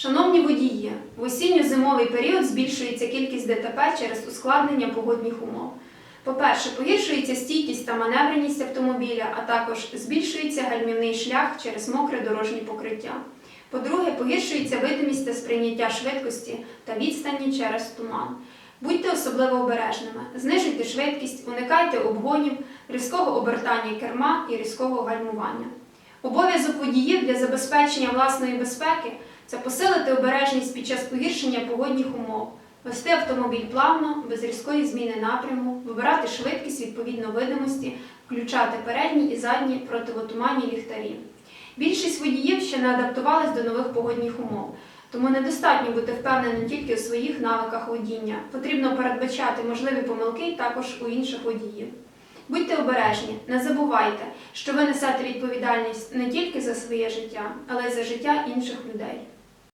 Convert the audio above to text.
Шановні водії, в осінньо-зимовий період збільшується кількість ДТП через ускладнення погодних умов. По-перше, погіршується стійкість та маневреність автомобіля, а також збільшується гальмівний шлях через мокре дорожнє покриття. По-друге, погіршується видимість та сприйняття швидкості та відстані через туман. Будьте особливо обережними, знижуйте швидкість, уникайте обгонів, різкого обертання керма і різкого гальмування. Обов'язок водіїв для забезпечення власної безпеки це посилити обережність під час погіршення погодних умов, вести автомобіль плавно, без різкої зміни напряму, вибирати швидкість відповідно видимості, включати передні і задні противотуманні ліхтарі. Більшість водіїв ще не адаптувались до нових погодних умов, тому недостатньо бути впевненим тільки у своїх навиках водіння. Потрібно передбачати можливі помилки також у інших водіїв. Будьте обережні, не забувайте, що ви несете відповідальність не тільки за своє життя, але й за життя інших людей.